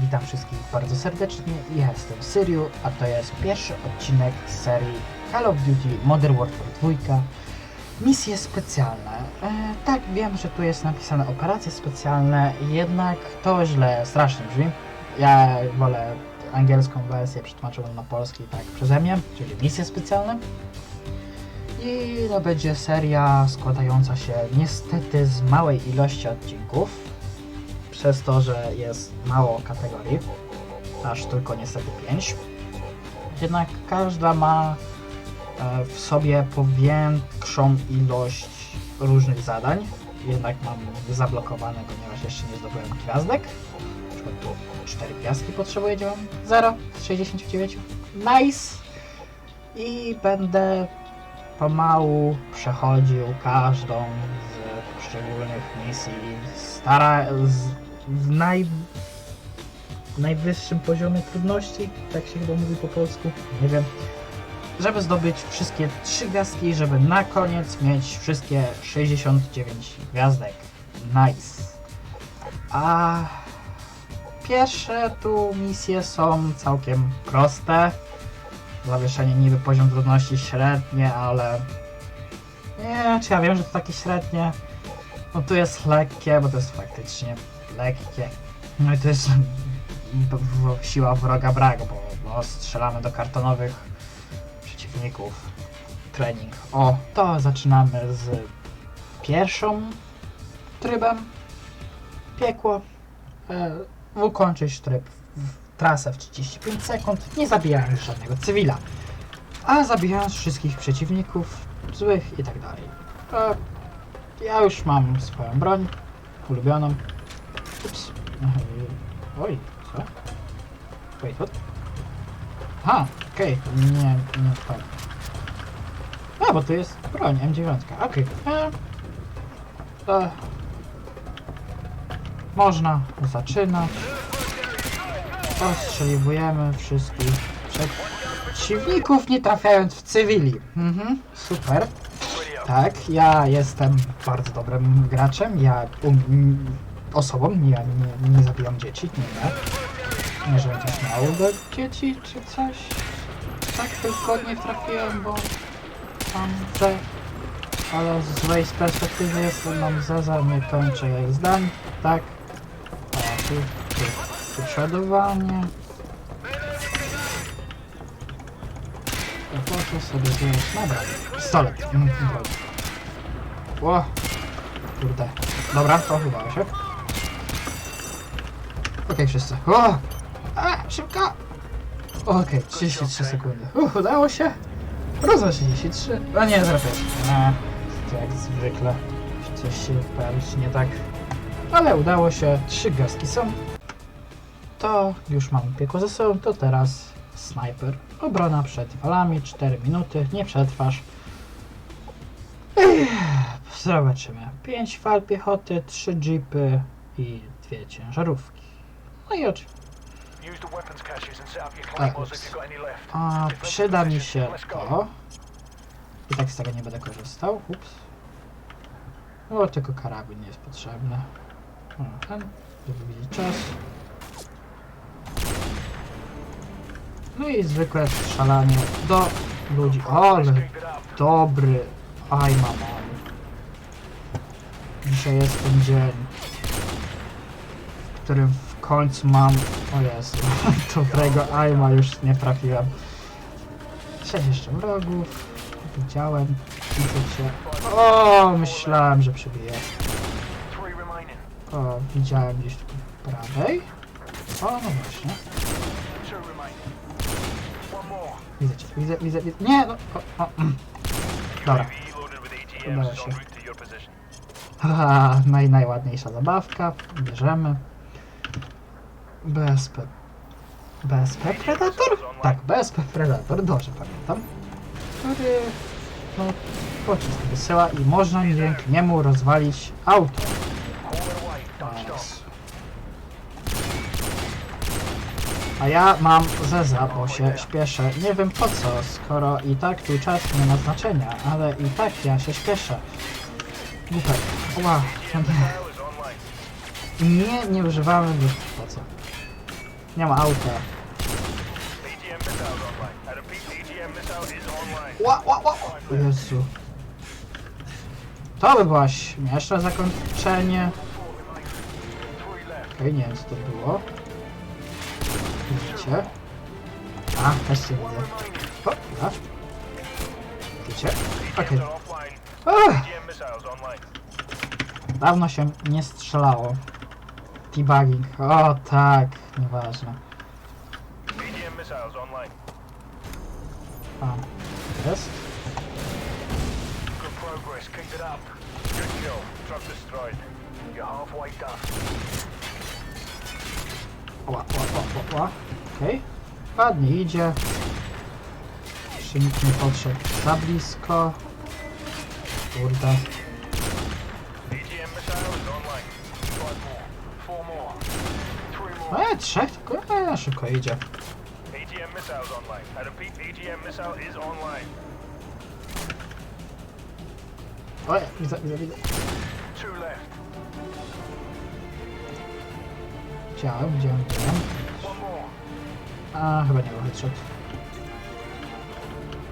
witam wszystkich bardzo serdecznie. Ja jestem Syriu, a to jest pierwszy odcinek serii Call of Duty Modern Warfare 2. Misje specjalne. E, tak, wiem, że tu jest napisane operacje specjalne, jednak to źle, strasznie brzmi. Ja wolę angielską wersję przetłumaczoną na polski tak przeze mnie, czyli misje specjalne. I to będzie seria składająca się niestety z małej ilości odcinków, przez to, że jest mało kategorii, aż tylko niestety 5. Jednak każda ma e, w sobie powiększą ilość różnych zadań. Jednak mam zablokowane, ponieważ jeszcze nie zdobyłem gwiazdek. Na przykład tu 4 gwiazdki potrzebuję, gdzie mam 0 z 69. Nice! I będę pomału przechodził każdą z poszczególnych misji. Stara z, w naj, najwyższym poziomie trudności, tak się chyba mówi po polsku, nie wiem. Żeby zdobyć wszystkie trzy gwiazdki, żeby na koniec mieć wszystkie 69 gwiazdek. Nice. A pierwsze tu misje są całkiem proste zawieszenie niby poziom trudności średnie, ale nie, czy ja wiem, że to takie średnie. No tu jest lekkie, bo to jest faktycznie lekkie. No i to jest siła wroga brak, bo, bo strzelamy do kartonowych przeciwników. Trening. O, to zaczynamy z pierwszą trybem. Piekło. E, ukończyć tryb w trasę w 35 sekund, nie zabijając żadnego cywila, a zabijając wszystkich przeciwników, złych i tak dalej. E, ja już mam swoją broń, ulubioną. Ups. Oj, co? Wait, what? Aha, okej, to nie, nie odpalę. A, bo to jest broń M9, okej. E, można zaczynać. Ostrzeliwujemy wszystkich przeciwników, nie trafiając w cywili. Mhm, super. Tak, ja jestem bardzo dobrym graczem. Ja um, m, osobą, ja nie, nie zabijam dzieci, nie, nie. Żebym coś miał do dzieci czy coś. Tak tylko nie trafiłem, bo mam że ale z złej perspektywy jestem, mam zeza, nie kończę zdań, tak. A tu, tu, tu przodowanie. Co sobie wziąć? Dobra, pistolet. Mm. Ło, kurde. Dobra, to udało się. Okej, wszyscy. O! A, szybko! Okej, 33 sekundy. Uch, udało się. Roza 33. A nie, zrobię. A, to jak zwykle. Coś się pojawić nie tak. Ale udało się. Trzy gwiazdki są. To już mam piekło ze sobą. To teraz snajper. Obrona przed falami. 4 minuty. Nie przetrwasz. Ech, Zobaczymy. 5 fal piechoty, 3 jeepy i dwie ciężarówki. No i oczywiście. Claymores ups. A przyda mi się to. I tak z tego nie będę korzystał. Ups. O, tylko karabin jest potrzebny. O, ten. Wybić czas. No i zwykłe strzelanie do ludzi. Ale dobry. Aj, mama. Dzisiaj jest ten dzień, w którym w końcu mam. O Jezu, dobrego ajma już nie trafiłem. Sześć jeszcze wrogów. Widziałem. Widzę cię. O, myślałem, że przebiję. O, widziałem gdzieś tu po prawej. O, no właśnie. Widzę cię, widzę, widzę, widzę. Nie, no. O, o. Dobra. Udało się. naj, najładniejsza zabawka. Bierzemy. BSP. BSP Predator? Tak, BSP Predator, dobrze pamiętam. Który no, pocisk wysyła i można dzięki niemu rozwalić auto. Nice. A ja mam zeza, bo się śpieszę. Nie wiem po co, skoro i tak tu czas nie ma znaczenia, ale i tak ja się śpieszę. Głupek. Ła, nie. Nie, nie używamy, bo po co? Nie ma auta. Ła, ła, ła. O Jezu. To by była śmieszne zakończenie. Okej, nie wiem co to było. Widzicie? A, też cię widzę. O, a. Widzicie? Okej. Dawno się nie strzelało. Debugging. O tak, nieważne. AGM missiles online. A, jest? Good progress. Keep it up. Good kill. Truck destroyed. You're halfway done. Ła, ła, ła, ła, ła. Okej. Ładnie idzie. Jeszcze nikt nie podszedł za blisko. Kurde. E, trzech tylko? E, szybko idzie. AGM missiles online. I repeat, AGM missile is online. O, widzę, widzę, widzę. Two left. Widziałem, widziałem, widziałem. One more. A, chyba nie był headshot.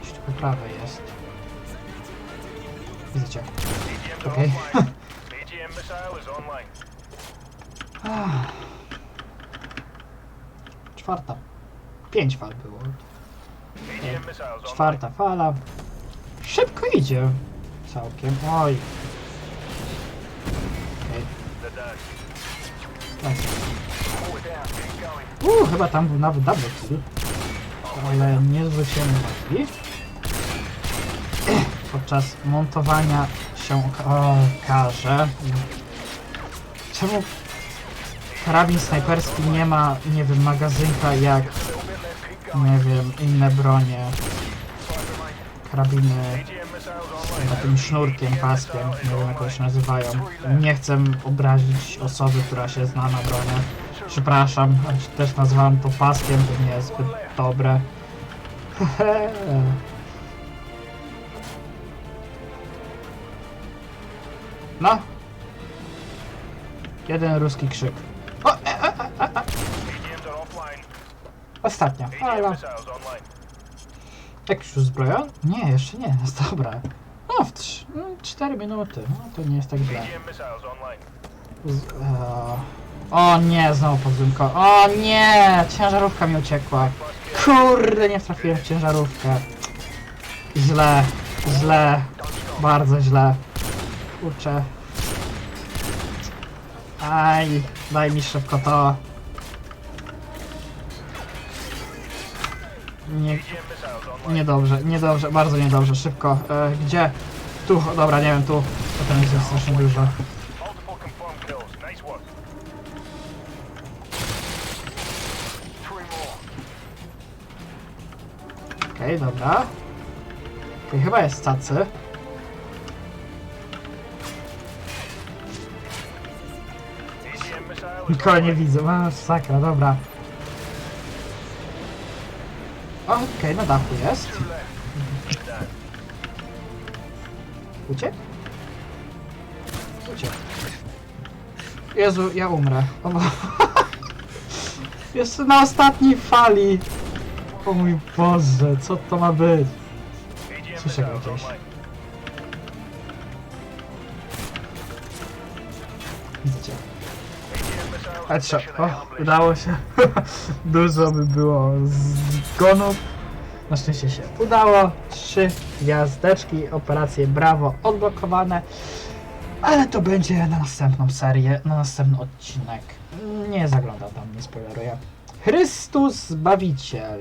Gdzieś tu po prawej jest. Widzicie. AGMs are Okay. offline. AGM missile is online. Ah. Czwarta. Pięć fal było. Czwarta fala. Szybko idzie. Całkiem. Oj. Going. Uuu, chyba tam był nawet double kill. Ale nie zwróciłem uwagi. Podczas montowania się oka- okaże. Czemu karabin snajperski nie ma, nie wiem, magazynka jak, nie wiem, inne bronie. Karabiny za tym sznurkiem, paskiem, nie wiem jak się nazywają. Nie chcę obrazić osoby, która się zna na bronie. Przepraszam, choć też nazwałem to paskiem, to nie jest zbyt dobre. No. Jeden ruski krzyk. Ostatnia fala. Jak już uzbrojony? Nie, jeszcze nie, jest dobra. No, w 4 minuty. No, to nie jest tak źle. Z, e, o nie, znowu podwójko. O nie, ciężarówka mi uciekła. Kurde, nie trafiłem w ciężarówkę. Źle, źle, bardzo źle. Kurczę. Aj, daj mi szybko to. Nie, niedobrze, niedobrze, bardzo niedobrze, szybko. E, gdzie? Tu, dobra, nie wiem, tu. Potem jest strasznie dużo. Okej, dobra. Okej, chyba jest tacy. Nikogo nie widzę, a sakra, dobra. Okej, na dachu jest. Uciekł? Uciekł. Jezu, ja umrę. O, Jeszcze na ostatniej fali. O mój Boże, co to ma być? Słyszę go gdzieś. Widzicie. Headshot. O, udało się. Dużo by było zgonów. Na szczęście się udało. Trzy gwiazdeczki, operacje Brawo odblokowane. Ale to będzie na następną serię, na następny odcinek. Nie zaglądam tam, nie spoileruję. Chrystus Zbawiciel.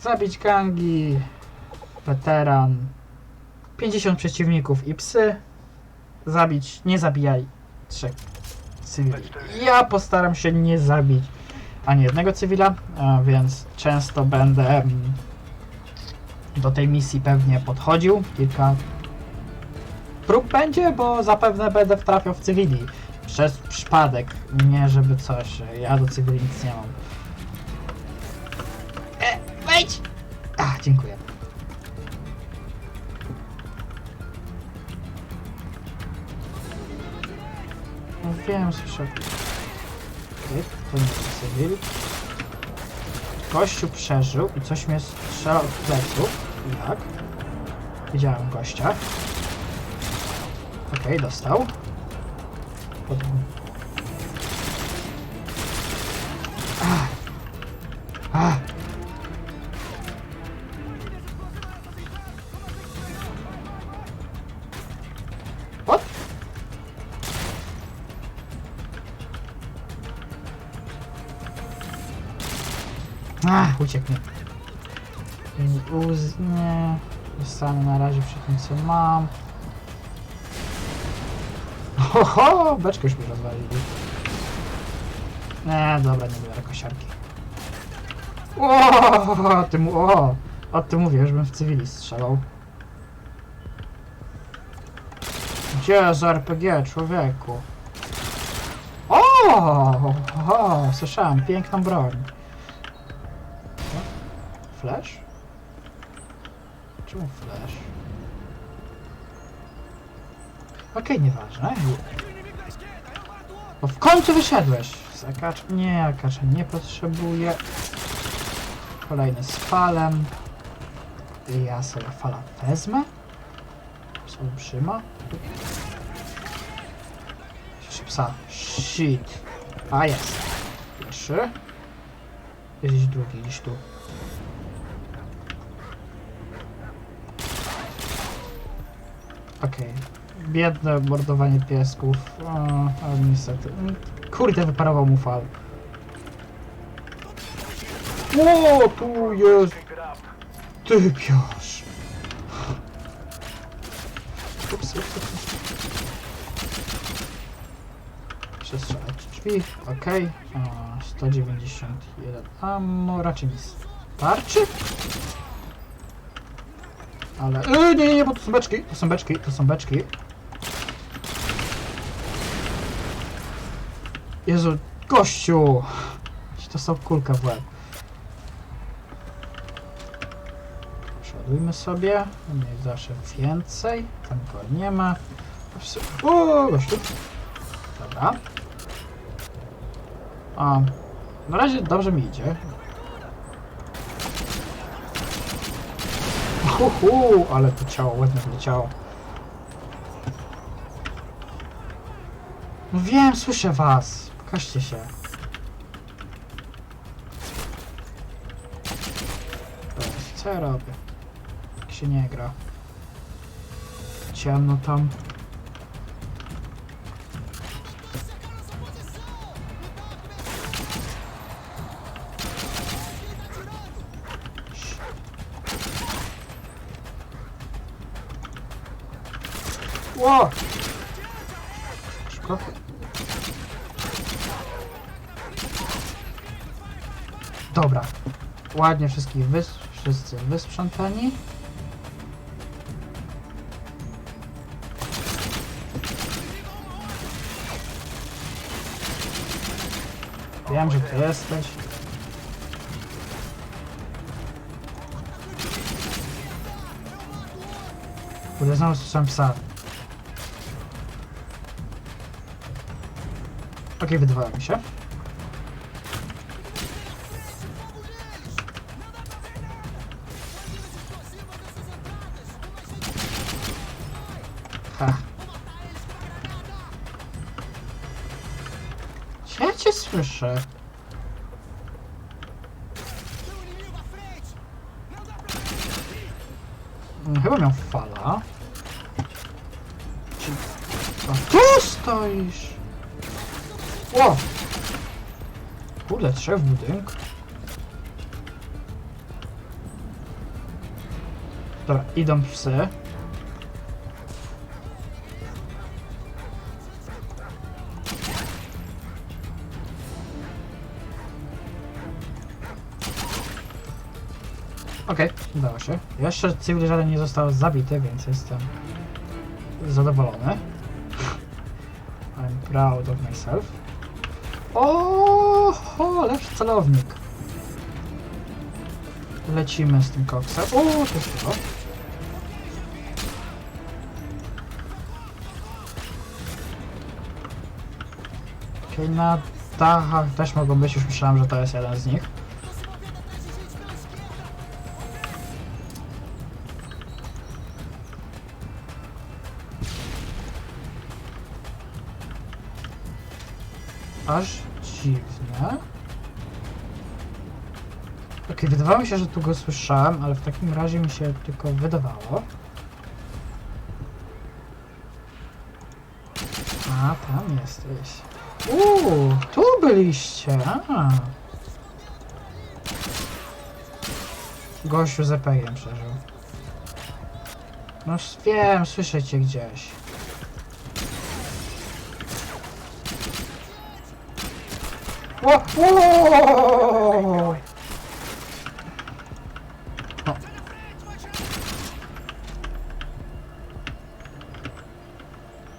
Zabić gangi. Weteran. 50 przeciwników i psy. Zabić, nie zabijaj. Trzech cywili. Ja postaram się nie zabić ani jednego cywila, więc często będę mm, do tej misji pewnie podchodził. Kilka prób będzie, bo zapewne będę wtrafiał w cywili. Przez przypadek, nie żeby coś. Ja do cywili nic nie mam. E, wejdź! A, dziękuję. No wiem, słyszę. Okej, to jest cywil. Gościu przeżył i coś mnie strzela od pleców. Jak? Widziałem gościa. Okej, dostał. Pod... Mi. Uz... nie... Zostanę na razie przy tym co mam. Oho, beczkę już mi rozwalili. Nie, dobra, nie biorę kosiarki. O, ty o, o ty mówię, żebym w cywili strzelał. Gdzie z RPG, człowieku? O, o, słyszałem, piękną broń. Flash? Czemu flash? Okej, nieważne. Bo w końcu wyszedłeś! Zakacz... Nie, akacza nie potrzebuję. Kolejny z falem. Ja sobie fala wezmę. Z olbrzyma. Jeszcze psa. Shit. A jest. Pierwszy. Jest gdzieś drugi, gdzieś tu. Okej. Biedne mordowanie piesków. O, ale niestety. Kurde, wyparował mu fal. O, tu jest ty piasz. Ups, ups, ups. Przestrzelać drzwi, okej. O, 191 ammo, raczej mi starczy. Ale... Yy, nie, nie, nie, bo to są beczki, to są beczki, to są beczki. Jezu, gościu! To są kulka w łeb. Przeładujmy sobie. Nie zawsze więcej. Tam go nie ma. O, gościu. Dobra. A, na razie dobrze mi idzie. Uhu, ale to ciało ładnie wleciało. No wiem, słyszę was. Pokażcie się. Co ja robię? Jak się nie gra. Ciemno tam. Ło! Dobra. Ładnie wszystkich wys wszyscy wysprzątani. Wiem, że ty jesteś. Kurde, znowu słyszałem psa. Okej, wydawało mi się. Ha. Ja cię słyszę. Mm, Chyba miał fala. Czy... A tu stoisz! O! Kurde, trzech w budynku. Dobra, idą psy. Okej, udało się. Jeszcze cywil żaden nie został zabity, więc jestem zadowolony. I'm proud of myself. O, o, lepszy celownik. Lecimy z tym koksem. O, to jest to. Okej, na dachach też mogą być, już myślałem, że to jest jeden z nich. Aż dziwne. Okej, wydawało mi się, że tu go słyszałem, ale w takim razie mi się tylko wydawało. A, tam jesteś. Uuu, tu byliście. A. Gościu z EPG-iem przeżył. No wiem, słyszę cię gdzieś. O.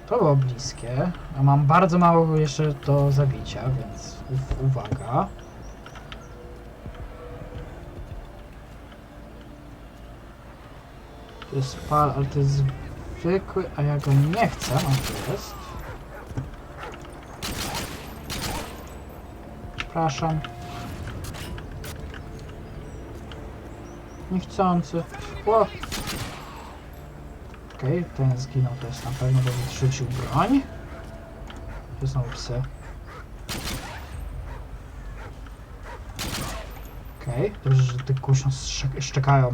To było bliskie, a mam bardzo mało jeszcze do zabicia, więc uwaga. To jest pal, ale to jest zwykły, a ja go nie chcę, a tu jest. Przepraszam. Niechcący. Ło. Okej, ten zginął, to jest na pewno, bo zrzucił broń. To znowu psy. Okej, dobrze, że te kusią szczek- szczekają.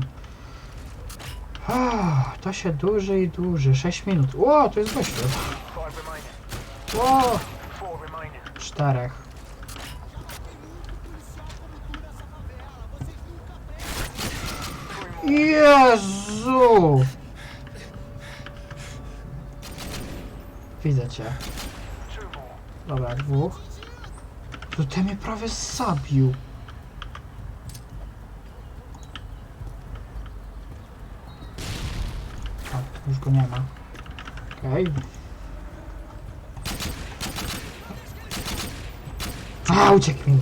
Ah, To się dłuży i dłuży. 6 minut. Ło, to jest gościu. Ło, czterech. Jezu! Widzę cię. Dobra, dwóch. To ten mnie prawie zabił. A, już go nie ma. Okej. A, uciekł mi.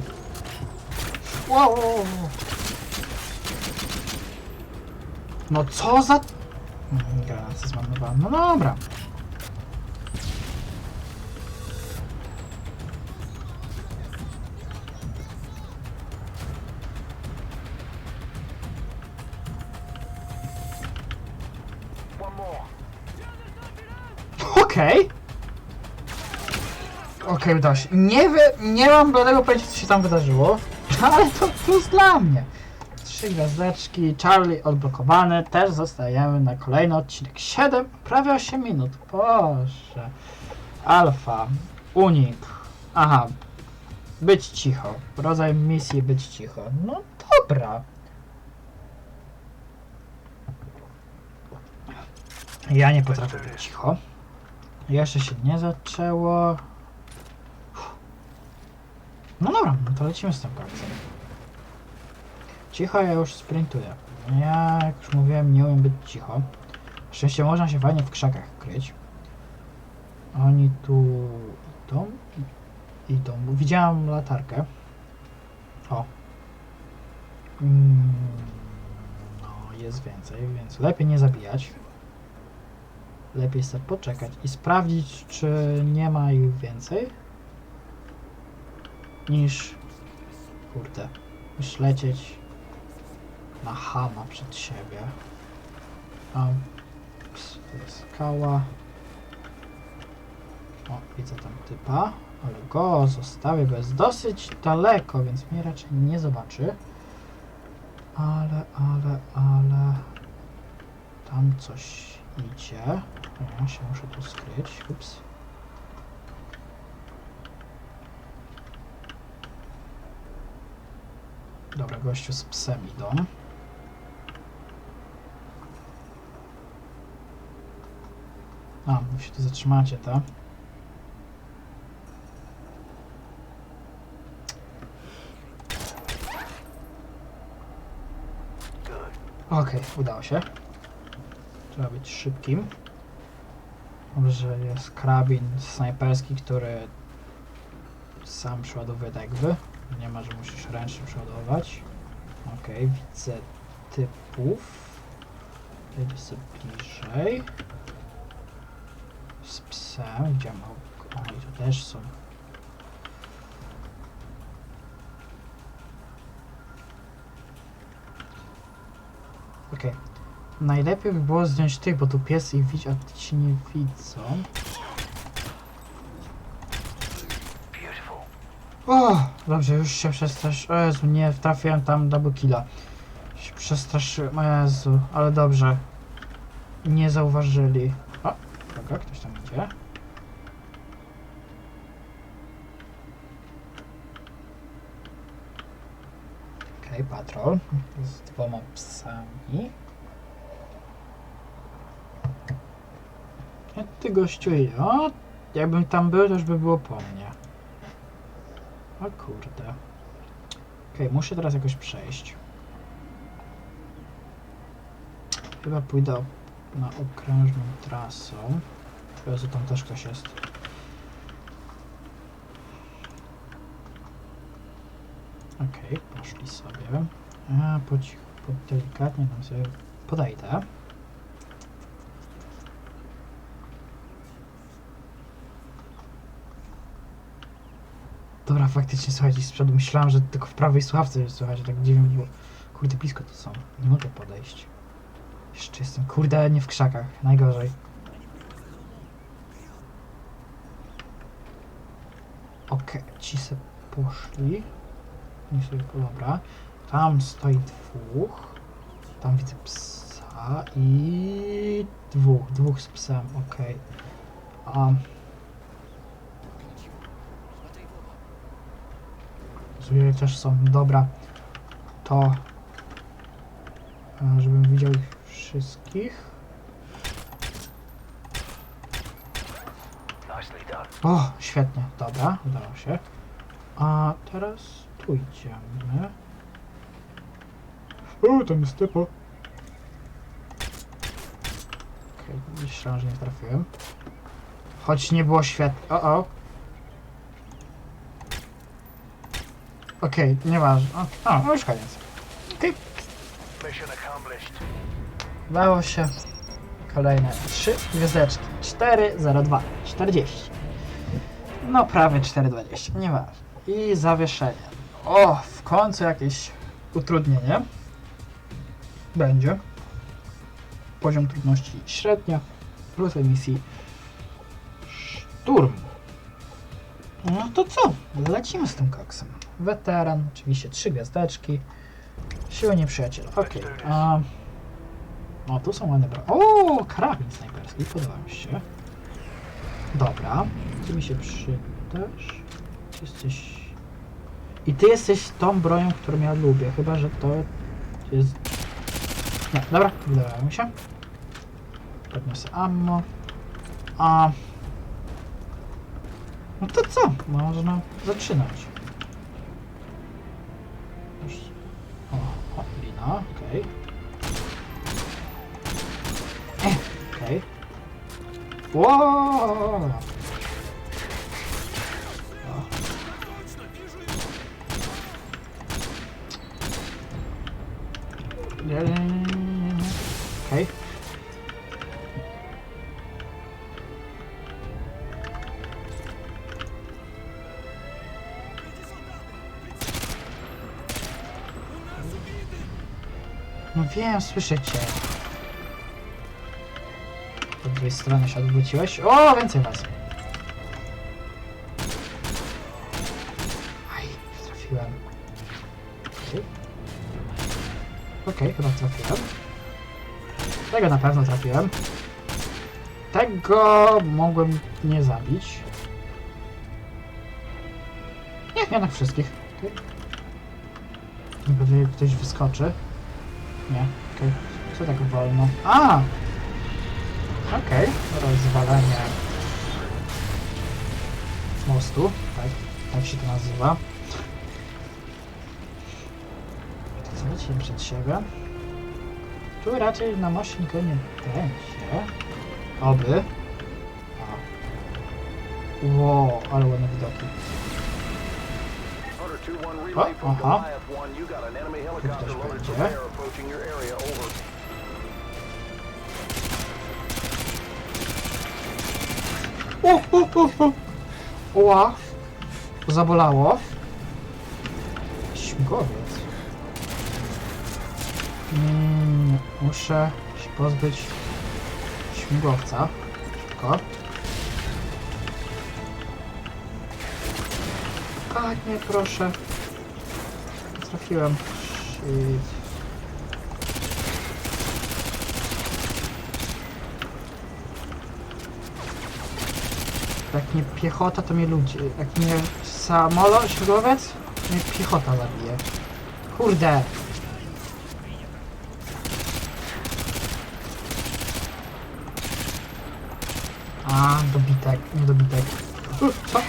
Wow, wow, wow. No co za... Mm, Granat zmarnowałem. No dobra. One more. Okej. Okej, udało się. Nie, wie, nie mam bladego pojęcia, co się tam wydarzyło, ale to plus dla mnie. Trzy gwiazdeczki, Charlie odblokowany, też zostajemy na kolejny odcinek. 7, prawie 8 minut. Boże. Alfa, unik. Aha. Być cicho. Rodzaj misji być cicho. No dobra. Ja nie potrafię być cicho. Jeszcze się nie zaczęło. No dobra, no to lecimy z tym końcem. Cicho ja już sprintuję. Ja, jak już mówiłem, nie umiem być cicho. Szczęście można się fajnie w krzakach kryć. Oni tu idą. Idą. Widziałam latarkę. O. Mm, no, jest więcej, więc lepiej nie zabijać. Lepiej sobie poczekać i sprawdzić, czy nie ma ich więcej. Niż. Kurde. Niż lecieć na hama przed siebie. Jest skała. O, widzę tam typa. Ale go zostawię, bo jest dosyć daleko, więc mnie raczej nie zobaczy. Ale, ale, ale... Tam coś idzie. Ja się muszę tu skryć. Ups. Dobra, gościu z psem idą. A, wy się tu zatrzymacie, tak? Okej, udało się. Trzeba być szybkim. Dobrze, jest karabin snajperski, który sam przeładowuje tak. Nie ma, że musisz ręcznie przeładować. Okej, widzę typów. Jedę sobie bliżej chcę. Gdzie mam? Oni tu też są. Okej. Okay. Najlepiej by było zdjąć tych, bo tu pies i widz, a ci nie widzą. O, dobrze, już się przestrasz. Jezu, nie trafiłem tam double killa. Się przestraszyłem. Jezu, ale dobrze. Nie zauważyli. O, dobra, ktoś tam idzie. Patrol z dwoma psami. Jak ty gościu? O, jakbym tam był, to już by było po mnie. O kurde. Okej, muszę teraz jakoś przejść. Chyba pójdę na okrężną trasą. Jezu, tam też ktoś jest. Okej, poszli sobie. A, po cichu, po delikatnie tam sobie podejdę. Dobra, faktycznie słuchajcie, z przodu myślałem, że tylko w prawej słuchawce a tak dziwnie było. Kurde, blisko to są. Nie mogę podejść. Jeszcze jestem, kurde, nie w krzakach. Najgorzej. Okej, ci se poszli. Nie sobie, dobra. Tam stoi dwóch. Tam widzę psa i dwóch, dwóch z psem, okej. Um, Zuję też są. Dobra. To. e, Żebym widział ich wszystkich. O, świetnie. Dobra, udało się. A teraz tu idziemy. O, tam jest typo. Okej, myślałem, że nie trafiłem. Choć nie było świetnie. O, o. Okej, nieważne. O, o, no już koniec. Okej, Mission accomplished. udało się. Kolejne trzy gwiazdeczki. 4,02. 40. No prawie 4,20. Nieważne. I zawieszenie. O, w końcu jakieś utrudnienie. Będzie. Poziom trudności średnia. Plus emisji szturm. No to co? Lecimy z tym koksem. Weteran, oczywiście trzy gwiazdeczki. Siły nieprzyjaciela. Okej. a O, tu są ładne bra... O, karabin snajperski, podoba mi się. Dobra, ty mi się przydasz. Jesteś... I ty jesteś tą bronią, którą ja lubię, chyba, że to jest... Nie, dobra, wydawało mi się. Podniosę ammo. A... No to co? Można zaczynać. Już... O, o lina, okej. Eh, Okej. Wow! Wiem, słyszę cię. Po drugiej stronie się odwróciłeś. O, więcej was. Aj, nie trafiłem. Okej, Okej, chyba trafiłem. Tego na pewno trafiłem. Tego mogłem nie zabić. Nie, jednak wszystkich. Okay. Pewnie ktoś wyskoczy. Nie, okej. Co tak wolno? A! Okej, rozwalenie mostu, tak, tak się to nazywa. To co lecimy przed siebie? Tu raczej na moście nikogo nie będzie. Oby. Ło, ale ładne widoki. An enemy helicopter ktoś będzie. O, o, o, o. Ła. Zabolało. Śmigłowiec. Mm, muszę się pozbyć śmigłowca. Szybko. A nie, proszę. Trafiłem. Shit. Jak nie piechota, to mnie ludzie. Jak nie samolot, śmigłowiec, mnie piechota zabije. Kurde. A, dobitek, nie dobitek. Co?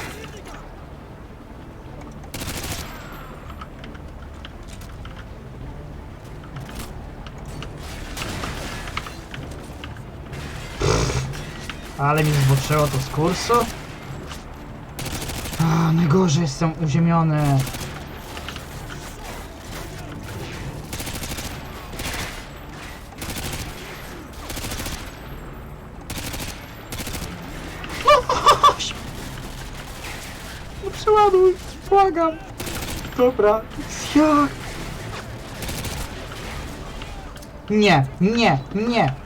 Ale mi zboczyło to z kursu. A, najgorzej jestem uziemiony. No przeładuj, błagam. Dobra, jak? Nie, nie, nie.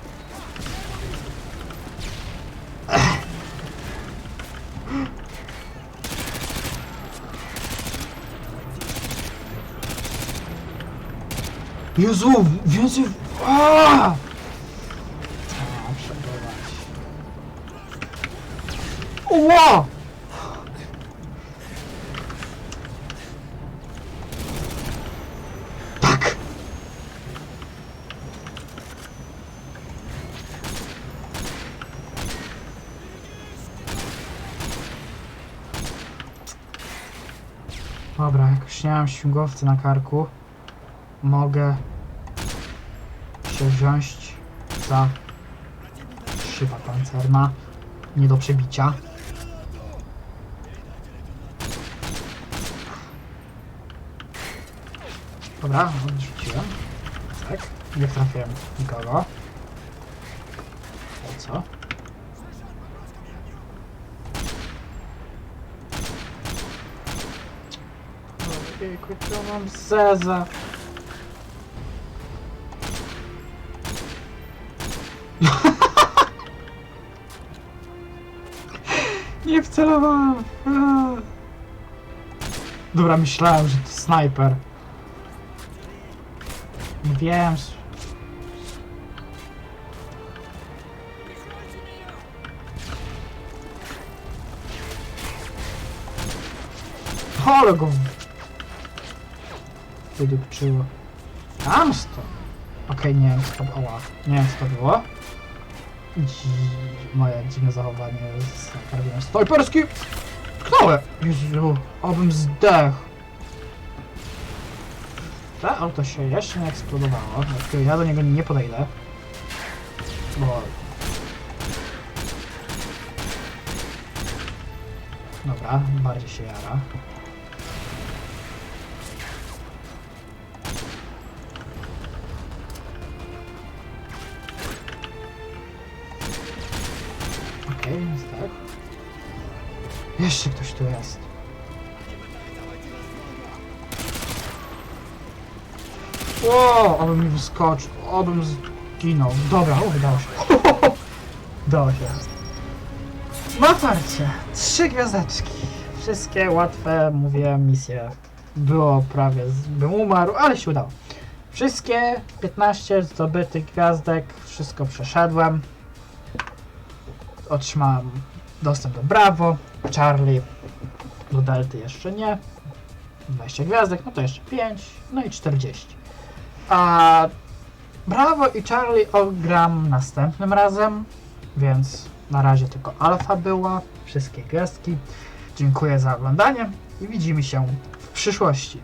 Jezu, więcej... Aaaa! A, przebywać. Ła! Tak! Dobra, jak już nie mam śmigłowca na karku, mogę się wziąć za szyba pancerna, nie do przebicia. Dobra, odrzuciłem. Tak, nie trafiłem nikogo. O co? Ojejku, to mam zeza. Nie wcelowałem. Aaa. Dobra, myślałem, że to snajper. Wiem. Ale go wydupczyło. Tam sto. Okej, nie wiem co to było. Nie wiem co to było. Moje dziwne zachowanie z karabinem snajperskim. Tknąłem! Jezu, obym zdechł. To auto się jeszcze nie eksplodowało, ja do niego nie podejdę. Bo... Dobra, bardziej się jara. Więc tak. Jeszcze ktoś tu jest. Ło, abym mi wyskoczył, abym zginął. Dobra, udało się. Udało się. Farcie. Trzy gwiazdeczki. Wszystkie łatwe, mówię, misje. Było prawie, bym umarł, ale się udało. Wszystkie 15 zdobytych gwiazdek, wszystko przeszedłem. Otrzymałem dostęp do Bravo, Charlie, do Delty jeszcze nie. 20 gwiazdek, no to jeszcze 5, no i 40. A Bravo i Charlie ogram następnym razem, więc na razie tylko alfa była, wszystkie gwiazdki. Dziękuję za oglądanie i widzimy się w przyszłości.